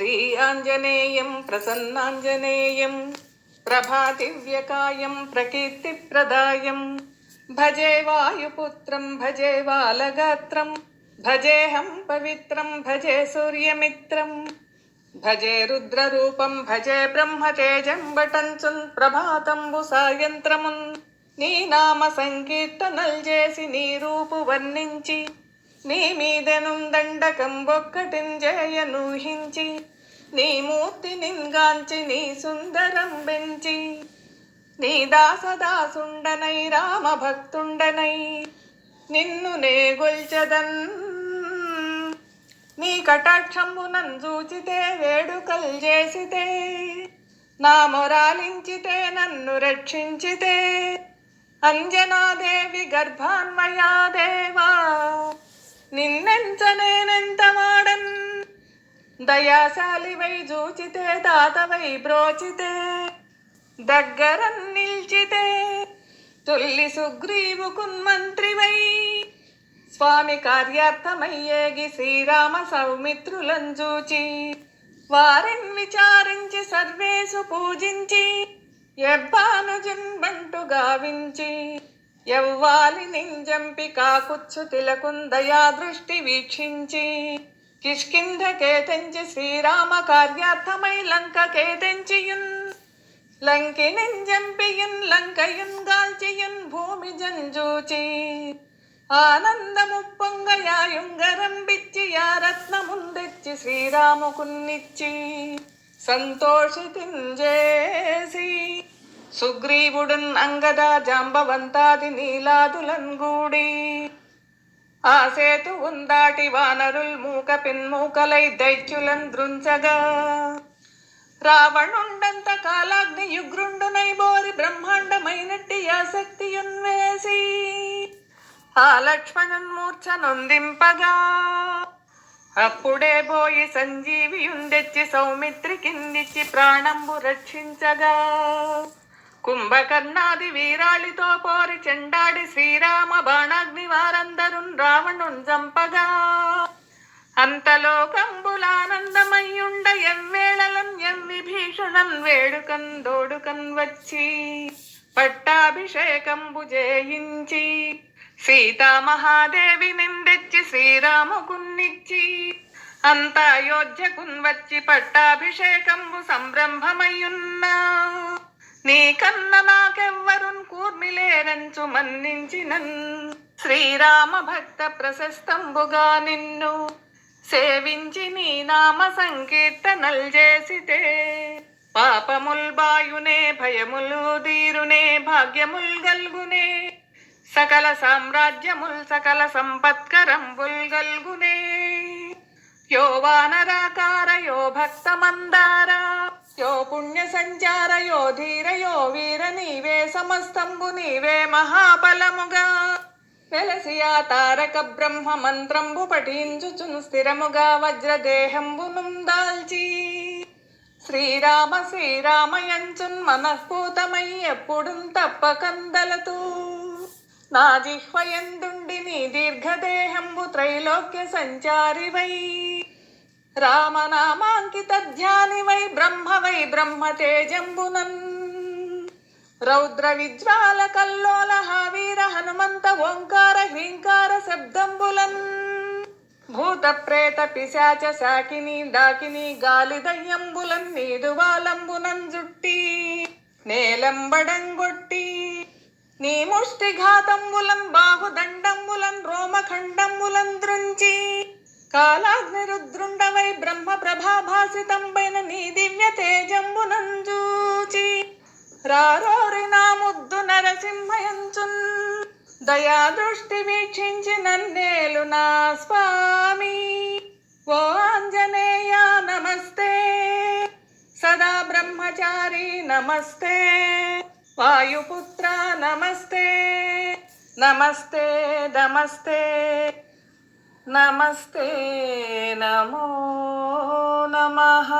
శ్రీ ఆంజనేయం ప్రసన్నాంజనేయం ప్రభాదివ్యకాయం ప్రకీర్తిప్రదాయం భజే వాయుపుత్రం భజే బాలగాత్రం భజేహం పవిత్రం భజే సూర్యమిత్రం భజే రుద్రరూపం భజే బ్రహ్మతేజం బటంచున్ ప్రభాతంబు సాయంత్రమున్ నీ నామ సంకీర్తనల్ చేసి నీ రూపు వర్ణించి నీ మీదనుందండకం ఒక్కటిన్ జయనూహించి నీ మూర్తి నిన్గాంచి నీ సుందరం బెంచి. నీ దాసదాసుండనై రామ భక్తుండనై నిన్ను నే గొల్చదన్. నీ కటాక్షంబునన్ చూచితే వేడుకల్ చేసితే నా మొరాలించితే నన్ను రక్షించితే. అంజనాదేవి గర్భాన్మయా దేవా నిన్నెంచనేనెంత వాడన్ దయాశాలివై చూచితే దాతవై బ్రోచితే దగ్గర నిల్చితే తొల్లి సుగ్రీవు కున్మంత్రివై స్వామి కార్యార్థమయ్యేగి శ్రీరామ సౌమిత్రులం చూచి వారిని విచారించి సర్వేసు పూజించి ఎవ్వాను జన్బంటు గావించి ఎవ్వాలి నింజంపి కాకుచ్చు తిలకుందయా దృష్టి వీక్షించి. కిష్కింధ కేతంచి శ్రీరామ కార్యార్థమై లంక కేతంచియున్ లంకినింజంపియున్ లంకయున్ గాల్చియున్ భూమి జంజూచి ఆనందము పొంగయాయుంగరం బిచ్చి యా రత్నముందెచ్చి శ్రీరాముకున్నిచ్చి. సంతోషితింజేసి. సుగ్రీవుడున్ అంగద జాంబవంతాది నీలాదులన్ గూడి. ఆ సేతు ఉందాటి వానరుల్ మూక పిన్మూకలై దైత్యులన్ దృంచగా. రావణుండంత కాలాగ్ని యుగ్రుండునై బోరి బ్రహ్మాండమైనట్టి ఆసక్తియున్వేసి ఆ లక్ష్మణన్ మూర్ఛ నొందింపగా. అప్పుడే పోయి సంజీవియుందెచ్చి సౌమిత్రి కిందిచ్చి ప్రాణంబు రక్షించగా. కుంభకర్ణాది వీరాళితో పోరి చెండాడి శ్రీరామ బాణాగ్ని వారందరున్ రావణున్ చంపగా. అంతలో కంబులానందమయ్యుండ ఎవ్వేళలన్ ఎవ్విభీషణన్ వేడుకన్ దోడుకన్ వచ్చి పట్టాభిషేకంబు జయించి సీతామహాదేవి నిందెచ్చి శ్రీరాముకున్నిచ్చి అంత అయోధ్యకున్ వచ్చి పట్టాభిషేకంబు సంరంభమయ్యున్నా నీకన్న నాకెవ్వరున్ కూర్మిలేరంచు మన్నించినన్ శ్రీరామ భక్త ప్రశస్తంబుగా నిన్ను సేవించి నీ నామ సంకీర్తనల్ చేసితే. పాపముల్ బాయునే భయములు దీరునే భాగ్యముల్ గల్గునే. సకల సామ్రాజ్యముల్ సకల సంపత్కరంబుల్ గల్గునే. యో వానరాకార యో భక్త మందారా పుణ్య సంచారయో ధీరయో వీర నీవే సమస్తంబు నీవే మహాబలముగా. వెలసి ఆ తారక బ్రహ్మ మంత్రంబు పఠించుచును స్థిరముగా వజ్రదేహంబును దాల్చి శ్రీరామ శ్రీరామయంచున్ మనఃపూతమై ఎప్పుడు తప్పకందలతూ. నా జిహ్వయందుండి నీ దీర్ఘదేహంబు త్రైలోక్య సంచారివై. రామనామాంకిత ధ్యాని వై బ్రహ్మ వై బ్రహ్మ తేజంబునన్. రౌద్ర విజ్వాల కల్లోల హావీర హనుమంత ఓంకార హ్రీంకార శబ్దంబులన్. భూత ప్రేత పిశాచ శాకిని డాకిని గాలి దయ్యంబులన్ నీదువాలంబునన్ జుట్టి నేలంబడంగొట్టి. నీ ముష్టి ఘాతంబులన్ బాహుదండంబులన్ రోమఖండంబులన్ దృంచి. కాలాగ్నిరుద్రుండవై బ్రహ్మ ప్రభాభాసితంబైన నీ దివ్య తేజంబునంజూచి రారోరి నా ముద్దు నరసింహయంచున్. దయా దృష్టి వీక్షించి నన్నేలు నా స్వామి. ఓ ఆంజనేయ నమస్తే. సదా బ్రహ్మచారి నమస్తే. వాయుపుత్ర నమస్తే. నమస్తే నమస్తే. నమస్తే నమో నమః